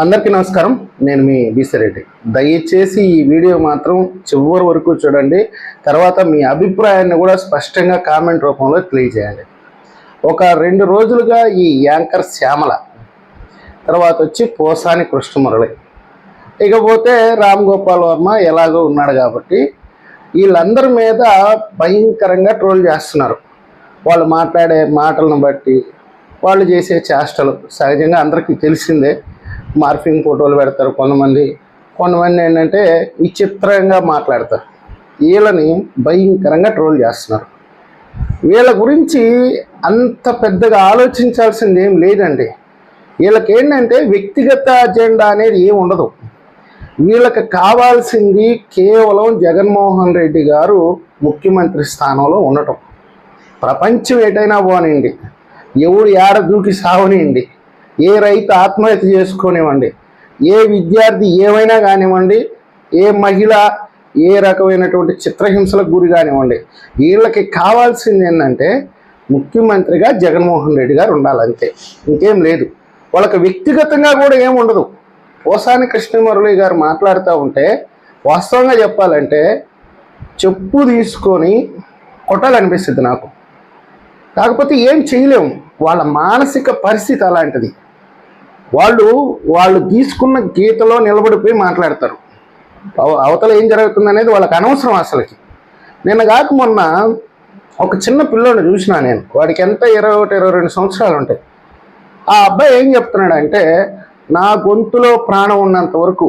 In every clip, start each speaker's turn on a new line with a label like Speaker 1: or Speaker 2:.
Speaker 1: అందరికీ నమస్కారం. నేను మీ బీసిరెడ్డి దయచేసి ఈ వీడియో మాత్రం చివరి వరకు చూడండి. తర్వాత మీ అభిప్రాయాన్ని కూడా స్పష్టంగా కామెంట్ రూపంలో తెలియజేయండి. ఒక రెండు రోజులుగా ఈ యాంకర్ శ్యామల తర్వాత వచ్చి పోసాని కృష్ణమురళి. ఇకపోతే రామ్ గోపాల్ వర్మ ఎలాగో ఉన్నాడు కాబట్టి వీళ్ళందరి మీద భయంకరంగా ట్రోల్ చేస్తున్నారు. వాళ్ళు మాట్లాడే మాటలను బట్టి వాళ్ళు చేసే చేష్టలు సహజంగా అందరికీ తెలిసిందే. మార్ఫింగ్ ఫోటోలు పెడతారు కొంతమంది. కొంతమంది ఏంటంటే విచిత్రంగా మాట్లాడతారు. వీళ్ళని భయంకరంగా ట్రోల్ చేస్తున్నారు. వీళ్ళ గురించి అంత పెద్దగా ఆలోచించాల్సింది ఏం లేదండి. వీళ్ళకి ఏంటంటే వ్యక్తిగత అజెండా అనేది ఏమి ఉండదు. వీళ్ళకి కావాల్సింది కేవలం జగన్మోహన్ రెడ్డి గారు ముఖ్యమంత్రి స్థానంలో ఉండటం. ప్రపంచం ఏటైనా పోనివ్వండి ఎవడు ఏడ దూకి సావనివ్వండి ఏ రైతు ఆత్మహత్య చేసుకోనివ్వండి ఏ విద్యార్థి ఏమైనా కానివ్వండి ఏ మహిళ ఏ రకమైనటువంటి చిత్రహింసలకు గురి కానివ్వండి వీళ్ళకి కావాల్సింది ఏంటంటే ముఖ్యమంత్రిగా జగన్మోహన్ రెడ్డి గారు ఉండాలంతే. ఇంకేం లేదు. వాళ్ళకి వ్యక్తిగతంగా కూడా ఏముండదు ఉండదు. పోసాని కృష్ణమురళి గారు మాట్లాడుతూ ఉంటే వాస్తవంగా చెప్పాలంటే చెప్పు తీసుకొని కొట్టాలనిపిస్తుంది నాకు. కాకపోతే ఏం చేయలేము. వాళ్ళ మానసిక పరిస్థితి అలాంటిది. వాళ్ళు వాళ్ళు తీసుకున్న గీతలో నిలబడిపోయి మాట్లాడతారు. అవతల ఏం జరుగుతుంది అనేది వాళ్ళకి అనవసరం అసలుకి. నిన్న కాక మొన్న ఒక చిన్న పిల్లోని చూసినా నేను. వాడికి ఎంత ఇరవై ఒకటి ఇరవై రెండు సంవత్సరాలు ఉంటాయి. ఆ అబ్బాయి ఏం చెప్తున్నాడంటే నా గొంతులో ప్రాణం ఉన్నంత వరకు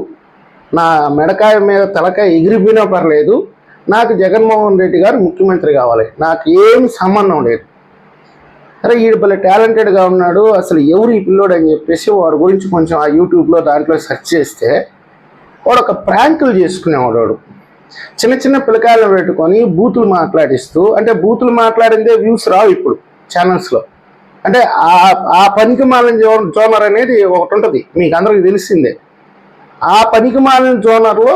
Speaker 1: నా మెడకాయ మీద తలకాయ ఎగిరిపోయినా పర్లేదు నాకు జగన్మోహన్ రెడ్డి గారు ముఖ్యమంత్రి కావాలి. నాకు ఏం సంబంధం లేదు. అరే ఈడు భలే టాలెంటెడ్గా ఉన్నాడు అసలు ఎవరు ఈ పిల్లోడు అని చెప్పేసి వాడి గురించి కొంచెం ఆ యూట్యూబ్లో దాంట్లో సెర్చ్ చేస్తే వాడు ఒక ప్రాంకులు చేసుకునేవాడు చిన్న చిన్న పిలకాయలు పెట్టుకొని బూతులు మాట్లాడిస్తూ అంటే బూతులు మాట్లాడిందే వ్యూస్ రావు ఇప్పుడు ఛానల్స్లో అంటే ఆ ఆ పనికి మాలిన జో జోనర్ అనేది ఒకటి ఉంటుంది మీకు అందరికి తెలిసిందే. ఆ పనికి మాలిన జోనర్లో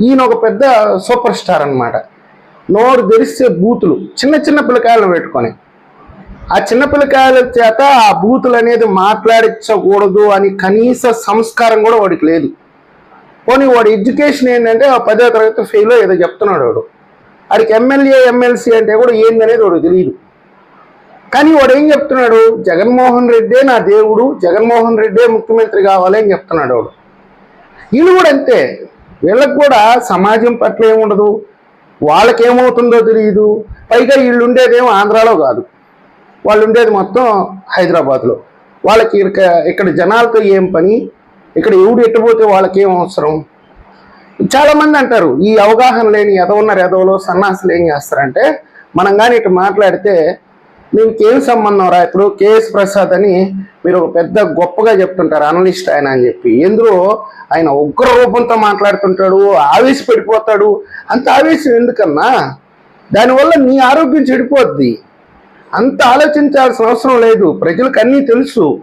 Speaker 1: ఈయన ఒక పెద్ద సూపర్ స్టార్ అన్నమాట. నోరు తెరిస్తే బూతులు చిన్న చిన్న పిల్లకాయలను పెట్టుకొని. ఆ చిన్నపిల్లకాయల చేత ఆ బూతులు అనేది మాట్లాడించకూడదు అని కనీస సంస్కారం కూడా వాడికి లేదు. పోనీ వాడి ఎడ్యుకేషన్ ఏంటంటే ఆ పదో తరగతి ఫెయిల్ ఏదో చెప్తున్నాడు వాడు. వాడికి ఎమ్మెల్యే ఎమ్మెల్సీ అంటే కూడా ఏందనేది వాడు తెలియదు కానీ వాడు ఏం చెప్తున్నాడు? జగన్మోహన్ రెడ్డే నా దేవుడు జగన్మోహన్ రెడ్డే ముఖ్యమంత్రి కావాలి అని చెప్తున్నాడు వాడు. వీళ్ళు కూడా అంతే. వీళ్ళకి కూడా సమాజం పట్ల ఏముండదు? వాళ్ళకేమవుతుందో తెలియదు పైగా వీళ్ళు ఉండేదేమో ఆంధ్రాలో కాదు. వాళ్ళు ఉండేది మొత్తం హైదరాబాద్లో. వాళ్ళకి ఇక్కడ జనాలతో ఏం పని? ఇక్కడ ఎవడు ఎట్టుపోతే వాళ్ళకేం అవసరం? చాలామంది అంటారు ఈ అవగాహన లేని ఎదవున్నారు ఎదవలో సన్నాసులు ఏం చేస్తారంటే మనం కానీ ఇటు మాట్లాడితే మీకేం సంబంధం రా ఇప్పుడు? కేఎస్ ప్రసాద్ అని మీరు ఒక పెద్ద గొప్పగా చెప్తుంటారు అనలిస్ట్ ఆయన అని చెప్పి. ఎందులో ఆయన ఉగ్ర రూపంతో మాట్లాడుతుంటాడు ఆవేశపడిపోతాడు అంత ఆవేశం ఎందుకన్నా? దానివల్ల నీ ఆరోగ్యం చెడిపోద్ది. అంత ఆలోచించాల్సిన అవసరం లేదు. ప్రజలకు అన్నీ తెలుసు.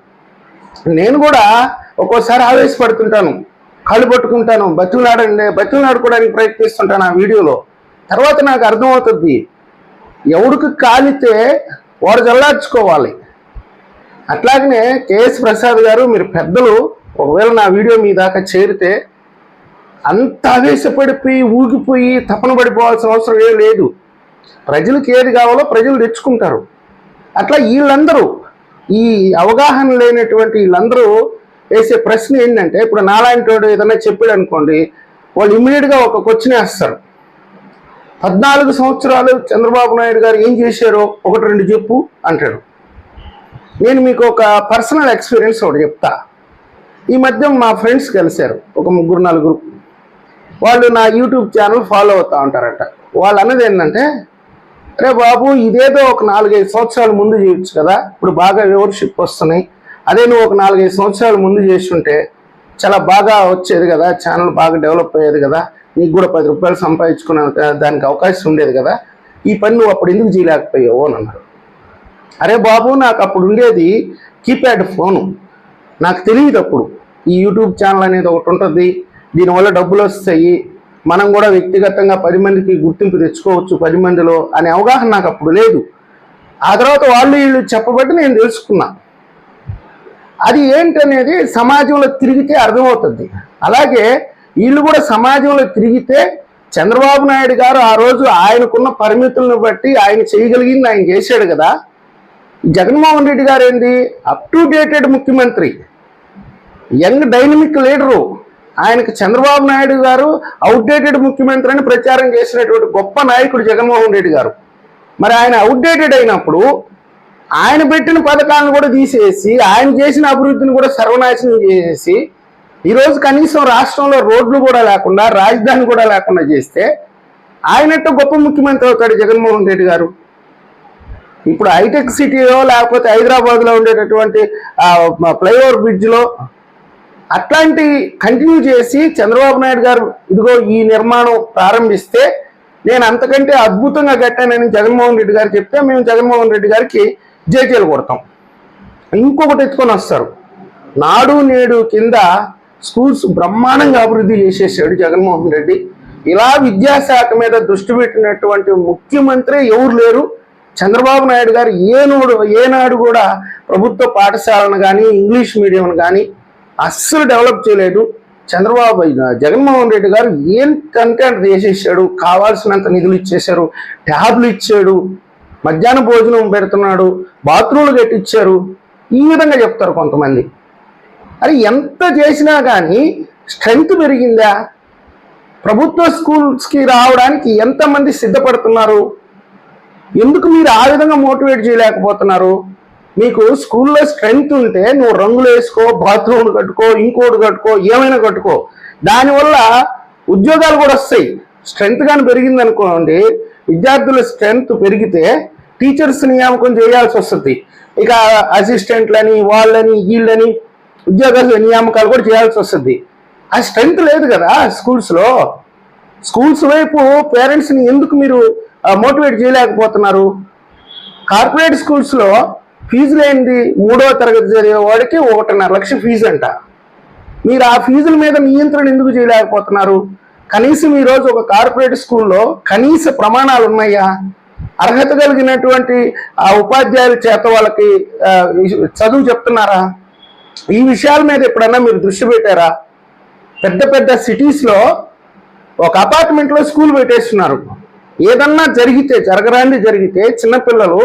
Speaker 1: నేను కూడా ఒక్కోసారి ఆవేశపడుతుంటాను. కాళ్ళు పట్టుకుంటాను. బతుకులాడండి బతుకులాడుకోవడానికి ప్రయత్నిస్తుంటాను ఆ వీడియోలో. తర్వాత నాకు అర్థమవుతుంది. ఎవడికి కాలితే వాడు జల్లార్చుకోవాలి. అట్లాగనే కేఎస్ ప్రసాద్ గారు మీరు పెద్దలు ఒకవేళ నా వీడియో మీ దాకా చేరితే అంత ఆవేశపడిపోయి ఊగిపోయి తపన పడిపోవాల్సిన అవసరం ఏం లేదు. ప్రజలకు ఏది కావాలో ప్రజలు తెచ్చుకుంటారు. అట్లా వీళ్ళందరూ ఈ అవగాహన లేనటువంటి వీళ్ళందరూ వేసే ప్రశ్న ఏంటంటే ఇప్పుడు నాలాంటి వాడు ఏదైనా చెప్పాడు అనుకోండి వాళ్ళు ఇమ్మీడియట్గా ఒక క్వశ్చన్ వేస్తారు. పద్నాలుగు సంవత్సరాలు చంద్రబాబు నాయుడు గారు ఏం చేశారో ఒకటి రెండు చెప్పు అంటాడు. నేను మీకు ఒక పర్సనల్ ఎక్స్పీరియన్స్ ఒకటి చెప్తా. ఈ మధ్య మా ఫ్రెండ్స్ కలిశారు ఒక ముగ్గురు నలుగురు. వాళ్ళు నా యూట్యూబ్ ఛానల్ ఫాలో అవుతూ ఉంటారట. వాళ్ళు అన్నది ఏంటంటే అరే బాబు ఇదేదో ఒక నాలుగైదు సంవత్సరాల ముందు చేయొచ్చు కదా? ఇప్పుడు బాగా వ్యూవర్షిప్ వస్తున్నాయి. అదే నువ్వు ఒక నాలుగైదు సంవత్సరాల ముందు చేస్తుంటే చాలా బాగా వచ్చేది కదా? ఛానల్ బాగా డెవలప్ అయ్యేది కదా? నీకు కూడా పది రూపాయలు సంపాదించుకునే దానికి అవకాశం ఉండేది కదా? ఈ పని నువ్వు అప్పుడు ఎందుకు చేయలేకపోయావు అని అన్నారు. అరే బాబు నాకు అప్పుడు ఉండేది కీప్యాడ్ ఫోను. నాకు తెలియదు అప్పుడు. ఈ యూట్యూబ్ ఛానల్ అనేది ఒకటి ఉంటుంది. దీనివల్ల డబ్బులు వస్తాయి. మనం కూడా వ్యక్తిగతంగా పది మందికి గుర్తింపు తెచ్చుకోవచ్చు పది మందిలో అనే అవగాహన నాకు అప్పుడు లేదు. ఆ తర్వాత వాళ్ళు వీళ్ళు చెప్పబట్టి నేను తెలుసుకున్నా. అది ఏంటనేది సమాజంలో తిరిగితే అర్థమవుతుంది. అలాగే వీళ్ళు కూడా సమాజంలో తిరిగితే చంద్రబాబు నాయుడు గారు ఆ రోజు ఆయనకున్న పరిమితులను బట్టి ఆయన చేయగలిగింది ఆయన చేశాడు కదా. జగన్మోహన్ రెడ్డి గారు ఏంది? అప్ టు డేటెడ్ ముఖ్యమంత్రి. Young dynamic leader. ఆయనకు చంద్రబాబు నాయుడు గారు అవుట్డేటెడ్ ముఖ్యమంత్రి అని ప్రచారం చేసినటువంటి గొప్ప నాయకుడు జగన్మోహన్ రెడ్డి గారు. మరి ఆయన అవుట్డేటెడ్ అయినప్పుడు ఆయన పెట్టిన పథకాలను కూడా తీసేసి ఆయన చేసిన అభివృద్ధిని కూడా సర్వనాశనం చేసేసి ఈరోజు కనీసం రాష్ట్రంలో రోడ్లు కూడా లేకుండా రాజధాని కూడా లేకుండా చేస్తే ఆయనట్టు గొప్ప ముఖ్యమంత్రి అవుతాడు జగన్మోహన్ రెడ్డి గారు? ఇప్పుడు హైటెక్ సిటీలో లేకపోతే హైదరాబాద్లో ఉండేటటువంటి ఫ్లైఓవర్ బ్రిడ్జ్లో అట్లాంటి కంటిన్యూ చేసి చంద్రబాబు నాయుడు గారు ఇదిగో ఈ నిర్మాణం ప్రారంభిస్తే నేను అంతకంటే అద్భుతంగా కట్టానని జగన్మోహన్ రెడ్డి గారు చెప్తే మేము జగన్మోహన్ రెడ్డి గారికి జేజేలు కొడతాం. ఇంకొకటి ఎత్తుకొని వస్తారు. నాడు నేడు కింద స్కూల్స్ బ్రహ్మాండంగా అభివృద్ధి చేసేసాడు జగన్మోహన్ రెడ్డి. ఇలా విద్యాశాఖ మీద దృష్టి పెట్టినటువంటి ముఖ్యమంత్రి ఎవరు లేరు? చంద్రబాబు నాయుడు గారు. ఏనాడు ఏనాడు కూడా ప్రభుత్వ పాఠశాలను కానీ ఇంగ్లీష్ మీడియం కానీ అస్సలు డెవలప్ చేయలేదు. చంద్రబాబు జగన్మోహన్ రెడ్డి గారు ఏం కంటెంట్ చేసేసాడు కావాల్సినంత నిధులు ఇచ్చేశారు. ట్యాబ్లు ఇచ్చాడు. మధ్యాహ్న భోజనం పెడుతున్నాడు. బాత్రూమ్లు కట్టించారు ఈ విధంగా చెప్తారు కొంతమంది. అది ఎంత చేసినా కానీ స్ట్రెంగ్త్ పెరిగిందా? ప్రభుత్వ స్కూల్స్కి రావడానికి ఎంతమంది సిద్ధపడుతున్నారు? ఎందుకు మీరు ఆ విధంగా మోటివేట్ చేయలేకపోతున్నారు? నీకు స్కూల్లో స్ట్రెంగ్త్ ఉంటే నువ్వు రంగులు వేసుకో బాత్రూమ్ కట్టుకో ఇంకోటి కట్టుకో ఏమైనా కట్టుకో. దానివల్ల ఉద్యోగాలు కూడా వస్తాయి. స్ట్రెంగ్త్ కానీ పెరిగింది అనుకోండి విద్యార్థుల స్ట్రెంగ్త్ పెరిగితే టీచర్స్ నియామకం చేయాల్సి వస్తుంది. ఇక అసిస్టెంట్లని వాళ్ళని వీళ్ళని ఉద్యోగాల నియామకాలు కూడా చేయాల్సి వస్తుంది. ఆ స్ట్రెంగ్త్ లేదు కదా స్కూల్స్లో. స్కూల్స్ వైపు పేరెంట్స్ని ఎందుకు మీరు మోటివేట్ చేయలేకపోతున్నారు? కార్పొరేట్ స్కూల్స్లో ఫీజులు ఏంటి మూడో తరగతి చదివే వాడికి ఒకటిన్నర లక్ష ఫీజు అంట. మీరు ఆ ఫీజుల మీద నియంత్రణ ఎందుకు చేయలేకపోతున్నారు? కనీసం ఈరోజు ఒక కార్పొరేట్ స్కూల్లో కనీస ప్రమాణాలు ఉన్నాయా? అర్హత కలిగినటువంటి ఆ ఉపాధ్యాయుల చేత వాళ్ళకి చదువు చెప్తున్నారా? ఈ విషయాల మీద ఎప్పుడన్నా మీరు దృష్టి పెట్టారా? పెద్ద పెద్ద సిటీస్లో ఒక అపార్ట్మెంట్లో స్కూల్ పెట్టేస్తున్నారు. ఏదన్నా జరిగితే జరగరాంది జరిగితే చిన్నపిల్లలు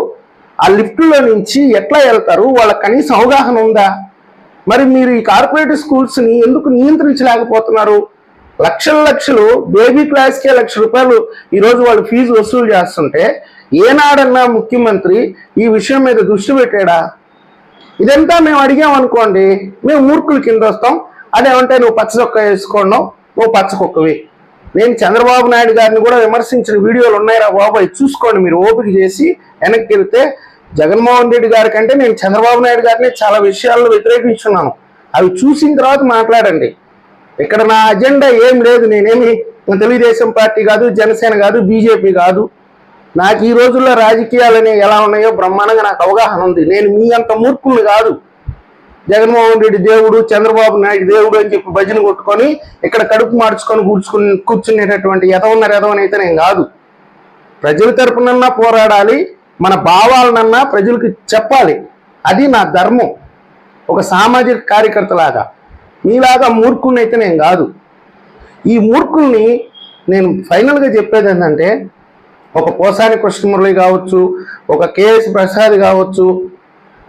Speaker 1: ఆ లిఫ్ట్లో నుంచి ఎట్లా వెళ్తారు? వాళ్ళ కనీసం అవగాహన ఉందా? మరి మీరు ఈ కార్పొరేట్ స్కూల్స్ని ఎందుకు నియంత్రించలేకపోతున్నారు? లక్షల లక్షలు బేబీ క్లాస్కే లక్ష రూపాయలు ఈరోజు వాళ్ళు ఫీజు వసూలు చేస్తుంటే ఏనాడన్నా ముఖ్యమంత్రి ఈ విషయం మీద దృష్టి పెట్టాడా? ఇదంతా మేము అడిగాం అనుకోండి మేము మూర్ఖుల కింద వస్తాం. అదేమంటే నువ్వు పచ్చ చొక్క వేసుకోండం నువ్వు పచ్చ కుక్కవి. నేను చంద్రబాబు నాయుడు గారిని కూడా విమర్శించిన వీడియోలు ఉన్నాయిరా బాబాయ్ చూసుకోండి మీరు ఓపిక చేసి వెనక్కి వెళ్తే జగన్మోహన్ రెడ్డి గారి కంటే నేను చంద్రబాబు నాయుడు గారిని చాలా విషయాల్లో వ్యతిరేకించున్నాను. అవి చూసిన తర్వాత మాట్లాడండి. ఇక్కడ నా అజెండా ఏం లేదు నేనేమి తెలుగుదేశం పార్టీ కాదు జనసేన కాదు బీజేపీ కాదు. నాకు ఈ రోజుల్లో రాజకీయాలు ఎలా ఉన్నాయో బ్రహ్మాండంగా నాకు అవగాహన ఉంది. నేను మీ అంత మూర్ఖుల్ని కాదు. జగన్మోహన్ రెడ్డి దేవుడు చంద్రబాబు నాయుడు దేవుడు అని చెప్పి భజన కొట్టుకొని ఇక్కడ కడుపు మార్చుకొని కూర్చుకుని కూర్చునేటటువంటి ఎదవన్నారు ఎదవనైతే నేను కాదు. ప్రజల తరపునన్నా పోరాడాలి. మన భావాలనన్నా ప్రజలకు చెప్పాలి. అది నా ధర్మం. ఒక సామాజిక కార్యకర్తలాగా మీలాగా మూర్ఖుని అయితే నేను కాదు. ఈ మూర్ఖుల్ని నేను ఫైనల్గా చెప్పేది ఏంటంటే ఒక పోసాని కృష్ణమురళి కావచ్చు ఒక కేఎస్ ప్రసాద్ కావచ్చు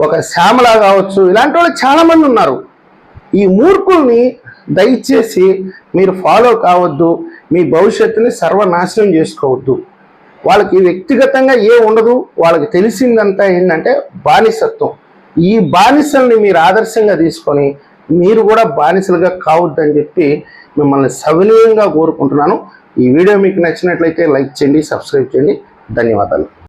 Speaker 1: ఒక శ్యామల కావచ్చు ఇలాంటి వాళ్ళు చాలామంది ఉన్నారు. ఈ మూర్ఖుల్ని దయచేసి మీరు ఫాలో కావద్దు మీ భవిష్యత్తుని సర్వనాశనం చేసుకోవద్దు. వాళ్ళకి వ్యక్తిగతంగా ఏ ఉండదు వాళ్ళకి తెలిసిందంతా ఏంటంటే బానిసత్వం. ఈ బానిసల్ని మీరు ఆదర్శంగా తీసుకొని మీరు కూడా బానిసలుగా కావద్దని చెప్పి మిమ్మల్ని సవినీయంగా కోరుకుంటున్నాను. ఈ వీడియో మీకు నచ్చినట్లయితే లైక్ చేయండి సబ్స్క్రైబ్ చేయండి. ధన్యవాదాలు.